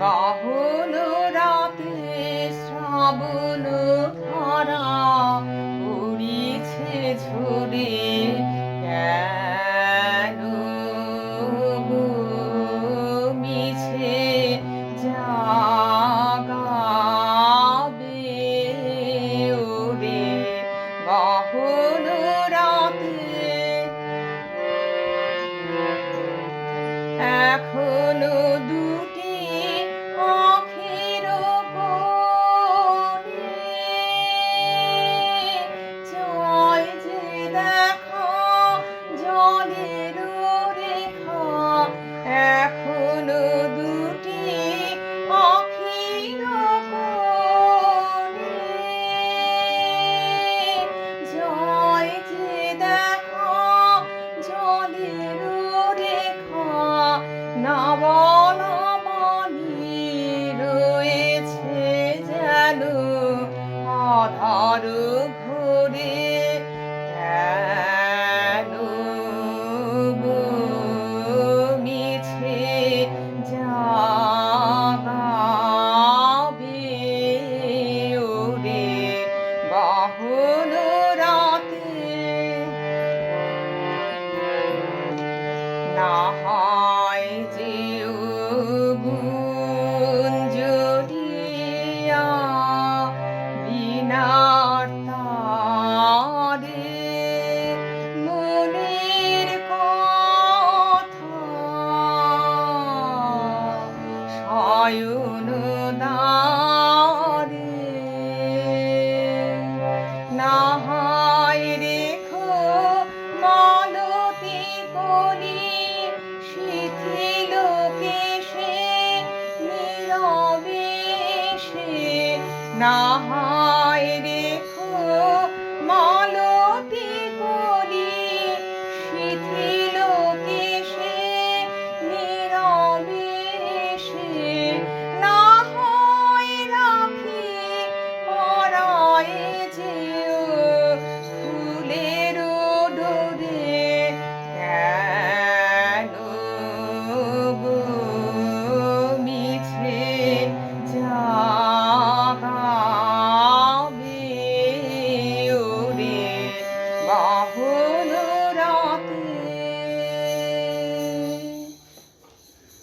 বাহল রাতে শ্রাবণ ধারা পড়িছে ঝরে কেন মিছে জাগাবে ওরে? বাহল রাতে এখনও দূর গহন রাতে না হয় যে গুঞ্জরিয়া বিনার তারে মনের কথা শয়ন দ্বারে Nahaire.